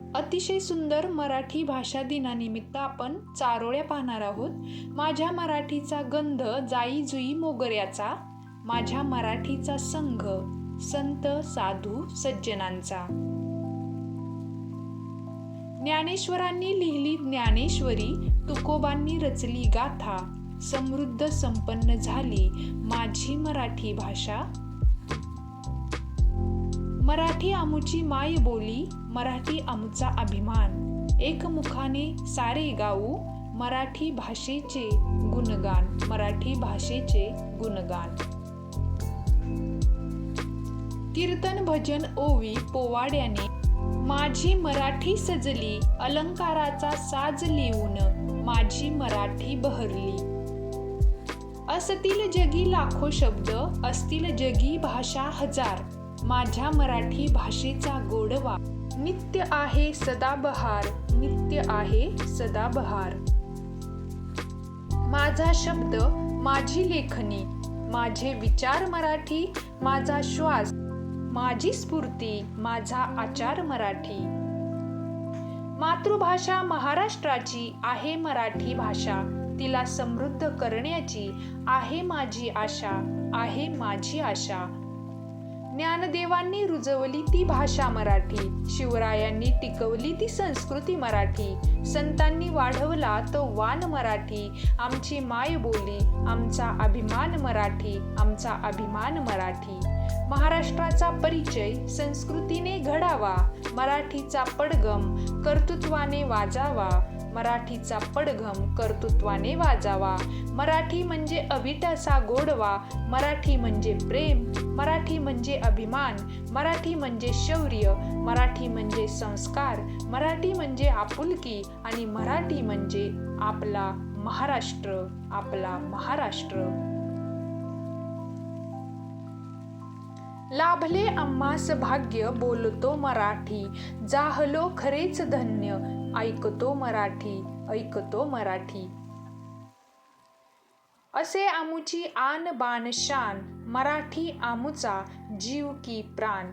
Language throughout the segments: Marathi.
अतिशय सुंदर मराठी भाषा दिनानिमित्त आपण चारोळ्या पाहणार आहोत. माझ्या मराठीचा गंध जाई जुई मोगऱ्याचा माझ्या मराठीचा संघ संत साधू सज्जनांचा. ज्ञानेश्वरांनी लिहिली ज्ञानेश्वरी तुकोबांनी रचली गाथा समृद्ध संपन्न झाली माझी मराठी भाषा. मराठी आमुची माय बोली मराठी आमचा अभिमान. एकमुखाने सारे गाऊ मराठी भाषेचे गुणगान मराठी भाषेचे गुणगान. कीर्तन भजन ओवी पोवाड्याने माझी मराठी सजली अलंकाराचा साज लिहून माझी मराठी बहरली. असतील जगी लाखो शब्द असतील जगी भाषा हजार. माझ्या मराठी भाषेचा गोडवा. नित्य आहे सदाबहार नित्य आहे सदाबहार. माझा शब्द माझी लेखनी माझे विचार मराठी माझा श्वास माझी स्फूर्ती माझा आचार मराठी. मातृभाषा महाराष्ट्राची आहे मराठी भाषा. तिला समृद्ध करण्याची आहे माझी आशा आहे माझी आशा. ज्ञानदेवांनी रुजवली ती भाषा मराठी. शिवरायांनी टिकवली ती संस्कृती मराठी. संतांनी वाढवला तो वान मराठी. आमची माय बोली आमचा अभिमान मराठी आमचा अभिमान मराठी. महाराष्ट्राचा परिचय संस्कृतीने घडावा मराठीचा पडगम कर्तृत्वाने वाजावा. मराठीचा पडघम कर्तृत्वाने वाजावा. मराठी म्हणजे अविटाचा गोडवा. मराठी म्हणजे प्रेम. मराठी म्हणजे अभिमान. मराठी म्हणजे शौर्य. मराठी म्हणजे संस्कार. मराठी म्हणजे आपुलकी आणि मराठी म्हणजे आपला महाराष्ट्र. आपला महाराष्ट्र. लाभले आम्हास भाग्य बोलतो मराठी. जाहलो खरेच धन्य. ऐकतो मराठी ऐकतो मराठी. असे आमुची आन बान शान मराठी आमुचा जीव की प्राण.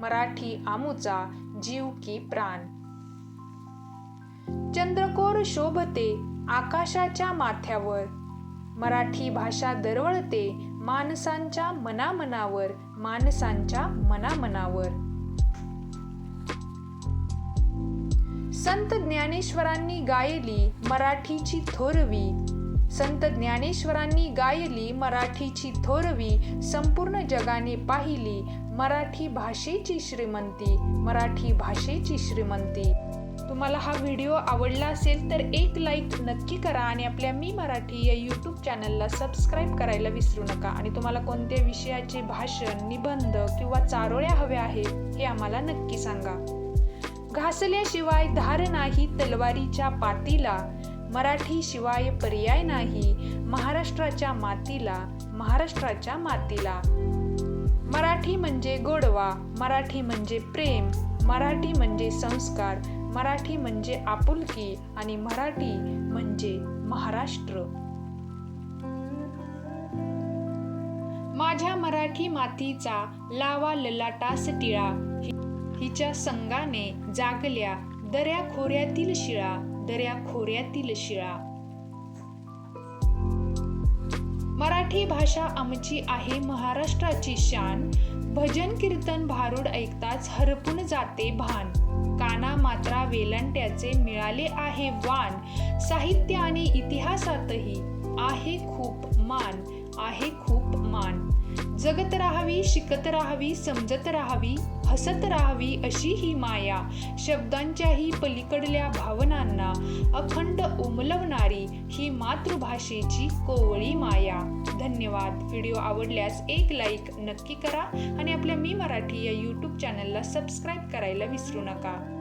मराठी आमुचा जीव की प्राण. चंद्रकोर शोभते आकाशाच्या माथ्यावर. मराठी भाषा दरवळते माणसांच्या मनामनावर माणसांच्या मनामनावर. संत ज्ञानेश्वरांनी गायली मराठीची थोरवी. संत ज्ञानेश्वरांनी गायली मराठीची थोरवी. संपूर्ण जगाने पाहिली मराठी भाषेची श्रीमंती मराठी भाषेची श्रीमंती. तुम्हाला हा व्हिडिओ आवडला असेल तर एक लाईक नक्की करा आणि आपल्या मी मराठी या यूट्यूब चॅनलला सबस्क्राईब करायला विसरू नका. आणि तुम्हाला कोणत्या विषयाचे भाषण निबंध किंवा चारोळ्या हव्या आहेत हे आम्हाला नक्की सांगा. घासल्याशिवाय धार नाही तलवारीच्या पातीला. मराठी शिवाय पर्याय नाही महाराष्ट्राच्या मातीला महाराष्ट्राच्या मातीला. मराठी म्हणजे गोडवा मराठी म्हणजे प्रेम मराठी म्हणजे संस्कार मराठी म्हणजे आपुलकी आणि मराठी म्हणजे महाराष्ट्र. माझ्या मराठी मातीचा लावा ललाटास टिळा. हिच्या संगाने जागल्या दऱ्या खोऱ्यातील शिळा दऱ्या खोऱ्यातील शिळा. मराठी भाषा आमची आहे महाराष्ट्राची शान. भजन कीर्तन भारूड ऐकताच हरपून जाते भान. काना मात्रा वेलंट्याचे मिळाले आहे वान. साहित्य आणि इतिहासातही आहे खूप मान आहे खूप मान. जगत राहावी शिकत राहावी समजत राहावी हसत राहावी अशी ही माया. शब्दांच्याही पलीकडल्या भावनांना अखंड उमलवणारी ही मातृभाषेची कोवळी माया. धन्यवाद. व्हिडिओ आवडल्यास एक लाईक नक्की करा आणि आपल्या मी मराठी या यूट्यूब चॅनलला सबस्क्राईब करायला विसरू नका.